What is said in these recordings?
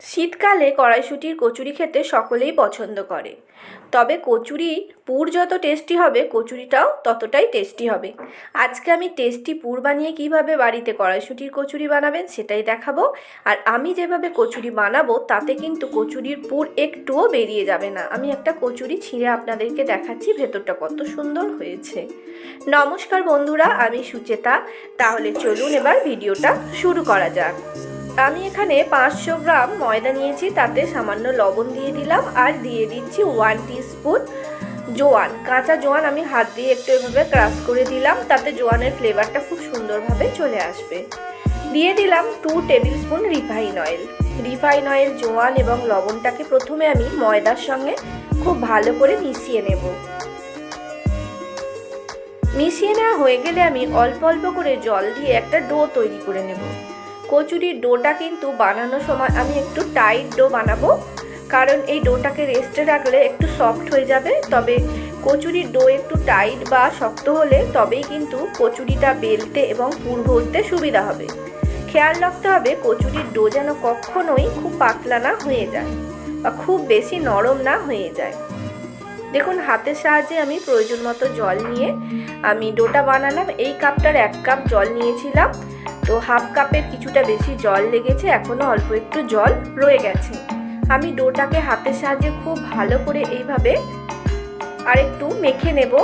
শীতকালে কড়াইশুঁটির কচুরি খেতে সকলেই পছন্দ করে। তবে কচুরি পুর যত টেস্টি হবে, কচুরিটাও ততটাই টেস্টি হবে। আজকে আমি টেস্টি পুর বানিয়ে কীভাবে বাড়িতে কড়াইশুঁটির কচুরি বানাবেন সেটাই দেখাবো। আর আমি যেভাবে কচুরি বানাবো, তাতে কিন্তু কচুরির পুর একটুও বেরিয়ে যাবে না। আমি একটা কচুরি ছিঁড়ে আপনাদেরকে দেখাচ্ছি, ভেতরটা কত সুন্দর হয়েছে। নমস্কার বন্ধুরা, আমি সুচেতা। তাহলে চলুন এবার ভিডিওটা শুরু করা যাক। আমি এখানে পাঁচশো গ্রাম ময়দা নিয়েছি, তাতে সামান্য লবণ দিয়ে দিলাম আর দিয়ে দিচ্ছি ওয়ান স্পুন জোয়ান। কাঁচা জোয়ান আমি হাত দিয়ে একটু এভাবে ক্রাশ করে দিলাম, তাতে জোয়ানের ফ্লেভারটা খুব সুন্দরভাবে চলে আসবে। দিয়ে দিলাম two tablespoon refine oil refine oil জোয়ান এবং লবণটাকে প্রথমে আমি ময়দার সঙ্গে খুব ভালো করে মিশিয়ে নেব। মিশিয়ে নেওয়া হয়ে গেলে আমি অল্প অল্প করে জল দিয়ে একটা ডো তৈরি করে নেব। কচুরির ডোটা কিন্তু বানানোর সময় আমি একটু টাইট ডো বানাবো। কারণ এই ডোটাকে রেস্টে রাখলে একটু সফট হয়ে যাবে। তবে কচুরির ডো একটু টাইট বা শক্ত হলে তবেই কিন্তু কচুরিটা বেলতে এবং পুর ভরতে সুবিধা হবে। খেয়াল রাখতে হবে কচুরির ডো যেন কখনোই খুব পাতলা না হয়ে যায় বা খুব বেশি নরম না হয়ে যায়। দেখুন, হাতের সাহায্যে আমি প্রয়োজন মতো জল নিয়ে আমি ডোটা বানালাম। এই কাপটার এক কাপ জল নিয়েছিলাম। তো হাফ কাপের কিছুটা বেশি জল লেগেছে, এখনও অল্প একটু জল রয়ে গেছে। আমি ডোটাকে হাতের সাহায্যে খুব ভালো করে এইভাবে আর একটু মেখে নেব।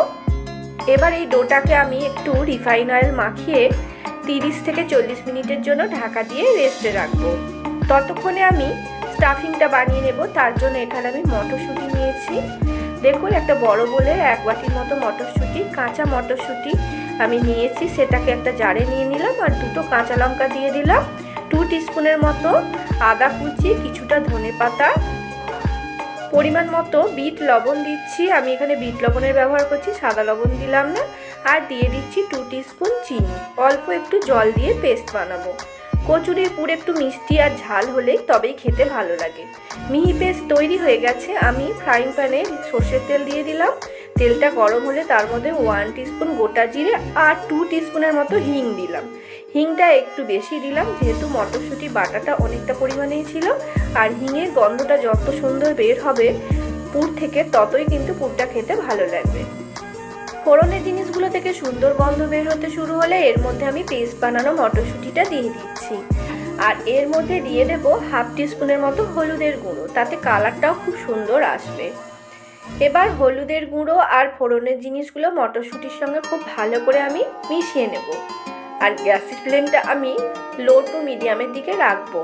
এবার এই ডোটাকে আমি একটু রিফাইন অয়েল মাখিয়ে তিরিশ থেকে চল্লিশ মিনিটের জন্য ঢাকা দিয়ে রেস্টে রাখব। ততক্ষণে আমি স্টাফিংটা বানিয়ে নেব, তার জন্য এখানে আমি মটরশুঁটি নিয়েছি। দেখুন, একটা বড় বলে এক বাটির মতো মটরশুঁটি, কাঁচা মটরশুঁটি আমি নিয়েছি, সেটাকে একটা জারে নিয়ে নিলাম আর দুটো কাঁচা লঙ্কা দিয়ে দিলাম। টু টিস্পুনের মতো আদা কুচি, কিছুটা ধনে পাতা, পরিমাণ মতো বিট লবণ দিচ্ছি। আমি এখানে বিট লবণের ব্যবহার করছি, সাদা লবণ দিলাম না। আর দিয়ে দিচ্ছি টু টিস্পুন চিনি। অল্প একটু জল দিয়ে পেস্ট বানাবো। কচুরির পুর একটু মিষ্টি আর ঝাল হলেই তবেই খেতে ভালো লাগে। মিহি পেস্ট তৈরি হয়ে গেছে। আমি ফ্রাইং প্যানে সর্ষের তেল দিয়ে দিলাম। তেলটা গরম হলে তার মধ্যে ওয়ান টিস্পুন গোটা জিরে আর টু টিস্পুনের মতো হিং দিলাম। হিংটা একটু বেশি দিলাম, যেহেতু মটরশুঁটি বাটাটা অনেকটা পরিমাণেই ছিল। আর হিঙের গন্ধটা যত সুন্দর বের হবে, পুর থেকে ততই কিন্তু পুরটা খেতে ভালো লাগবে। ফোড়নের জিনিসগুলো থেকে সুন্দর গন্ধ বের হতে শুরু হলে এর মধ্যে আমি পেস্ট বানানো মটরশুঁটিটা দিয়ে দিচ্ছি। আর এর মধ্যে দিয়ে দেব হাফ টিস্পুনের মতো হলুদের গুঁড়ো, তাতে কালারটাও খুব সুন্দর আসবে। এবার হলুদের গুঁড়ো আর ফোড়নের জিনিসগুলো মটরশুঁটির সঙ্গে খুব ভালো করে আমি মিশিয়ে নেব। আর গ্যাসের ফ্লেমটা আমি লো টু মিডিয়ামের দিকে রাখব।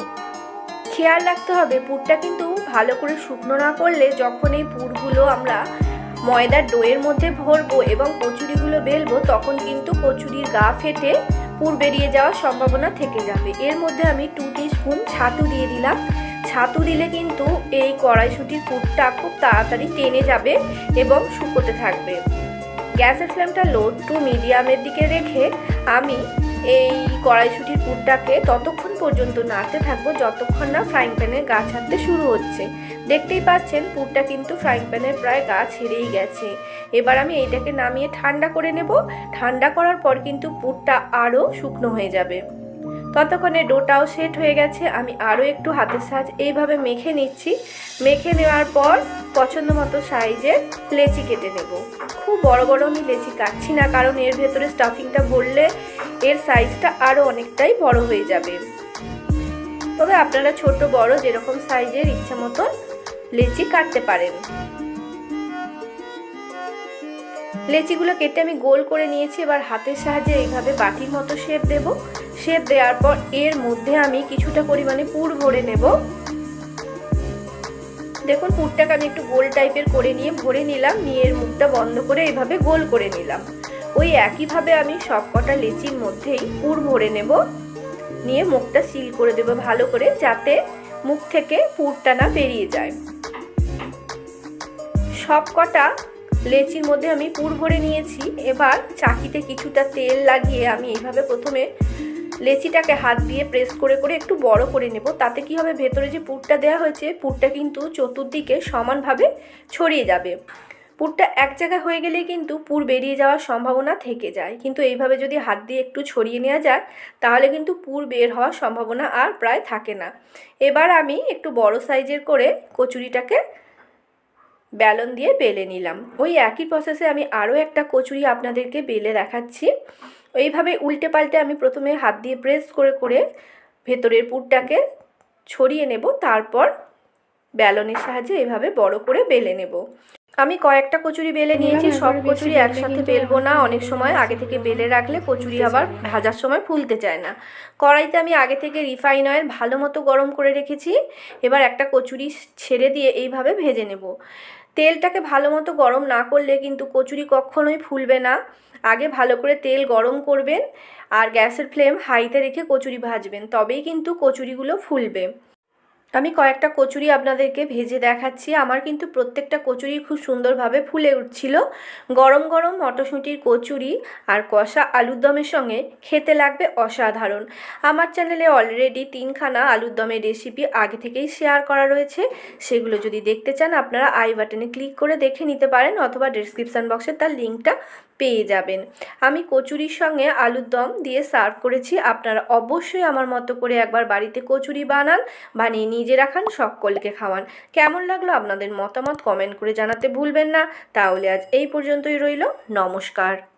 খেয়াল রাখতে হবে, পুরটা কিন্তু ভালো করে শুকনো না করলে যখন এই পুরগুলো আমরা ময়দার ডোয়ের মধ্যে ভরবো এবং কচুরিগুলো বেলবো, তখন কিন্তু কচুরির গা ফেটে পুর বেরিয়ে যাওয়ার সম্ভাবনা থেকে যাবে। এর মধ্যে আমি টু স্পুন ছাতু দিয়ে দিলাম। ছাতু দিলে কিন্তু এই কড়াইশুটির পুরটা খুব তাড়াতাড়ি টেনে যাবে এবং শুকোতে থাকবে। গ্যাসের ফ্লেমটা লো টু মিডিয়ামের দিকে রেখে আমি এই কড়াইশুটির পুরটাকে ততক্ষণ পর্যন্ত নাড়তে থাকব যতক্ষণ না ফ্রাইং প্যানের গা ছাড়তে শুরু হচ্ছে। দেখতেই পাচ্ছেন পুরটা কিন্তু ফ্রাইং প্যানের প্রায় গা ছেড়েই গেছে। এবার আমি এইটাকে নামিয়ে ঠান্ডা করে নেব। ঠান্ডা করার পর কিন্তু পুরটা আরও শুকনো হয়ে যাবে। ততক্ষণে ডোটাও সেট হয়ে গেছে, আমি আরও একটু হাতের সাজ এইভাবে মেখে নিচ্ছি। মেখে নেওয়ার পর পছন্দ মতো সাইজের লেচি কেটে নেব। খুব বড় বড় আমি লেচি কাটছি না, কারণ এর ভেতরে স্টাফিংটা ভরলে এর সাইজটা আরও অনেকটাই বড় হয়ে যাবে। তবে আপনারা ছোট বড় যেরকম সাইজের ইচ্ছা মতন লেচি কাটতে পারেন। লেচিগুলো কেটে আমি গোল করে নিয়েছি, এবার হাতের সাহায্যে এইভাবে বাটির মতো শেপ দেব। শেপ দেওয়ার পর এর মধ্যে আমি কিছুটা পরিমাণে পুর ভরে নেব। দেখুন, পুরটাকে আমি একটু গোল টাইপের করে নিয়ে ভরে নিলাম, নিয়ে এর মুখটা বন্ধ করে এইভাবে গোল করে নিলাম। ওই একইভাবে আমি সব কটা লেচির মধ্যেই পুর ভরে নেব। নিয়ে মুখটা সিল করে দেবো ভালো করে, যাতে মুখ থেকে পুরটা না বেরিয়ে যায়। সব কটা লেচির মধ্যে আমি পুর ভরে নিয়েছি। এবার চাকিতে কিছুটা তেল লাগিয়ে আমি এইভাবে প্রথমে লেচিটাকে হাত দিয়ে প্রেস করে করে একটু বড় করে নেব। তাতে কি হবে? ভেতরে যে পুরটা দেওয়া হয়েছে, পুরটা কিন্তু চতুর্দিকে সমানভাবে ছড়িয়ে যাবে। পুরটা এক জায়গায় হয়ে গেলেই কিন্তু পুর বেরিয়ে যাওয়ার সম্ভাবনা থেকে যায়। কিন্তু এইভাবে যদি হাত দিয়ে একটু ছড়িয়ে নেওয়া যায়, তাহলে কিন্তু পুর বের হওয়ার সম্ভাবনা আর প্রায় থাকে না। এবার আমি একটু বড় সাইজের করে কচুরিটাকে ব্যালন দিয়ে বেলে নিলাম। ওই একই প্রসেসে আমি আরও একটা কচুরি আপনাদেরকে বেলে দেখাচ্ছি। এইভাবে উল্টে পাল্টে আমি প্রথমে হাত দিয়ে প্রেস করে করে ভেতরের পুরটাকে ছড়িয়ে নেব তারপর ব্যালনের সাহায্যে এভাবে বড় করে বেলে নেব। আমি কয়েকটা কচুরি বেলে নিয়েছি সব কচুরি একসাথে বেলবো না। অনেক সময় আগে থেকে বেলে রাখলে কচুরি আবার ভাজার সময় ফুলতে চায় না। কড়াইতে আমি আগে থেকে রিফাইন অয়েল ভালো মতো গরম করে রেখেছি। এবার একটা কচুরি ছেড়ে দিয়ে এইভাবে ভেজে নেব। তেলটাকে ভালো মতো গরম না করলে কিন্তু কচুরি কখনোই ফুলবে না। আগে ভালো করে তেল গরম করবেন আর গ্যাসের ফ্লেম হাইতে রেখে কচুরি ভাজবেন, তবেই কিন্তু কচুরিগুলো ফুলবে। আমি কয়েকটা কচুরি আপনাদেরকে ভেজে দেখাচ্ছি। আমার কিন্তু প্রত্যেকটা কচুরি খুব সুন্দরভাবে ফুলে উঠছিল। গরম গরম মটরশুঁটির কচুরি আর কষা আলুর দমের সঙ্গে খেতে লাগবে অসাধারণ। আমার চ্যানেলে অলরেডি তিনখানা আলুর দমের রেসিপি আগে থেকেই শেয়ার করা রয়েছে। সেগুলো যদি দেখতে চান, আপনারা আই বাটনে ক্লিক করে দেখে নিতে পারেন অথবা ডিসক্রিপশান বক্সে তার লিঙ্কটা পেয়ে যাবেন। আমি কচুরির সঙ্গে আলুর দম দিয়ে সার্ভ করেছি। আপনারা অবশ্যই আমার মতো করে একবার বাড়িতে কচুরি বানান, বানিয়ে নিজে রাখান, সকলকে খাওয়ান। কেমন লাগল আপনাদের মতামত কমেন্ট করে জানাতে ভুলবেন না। তাহলে আজ এই পর্যন্তই রইল। নমস্কার।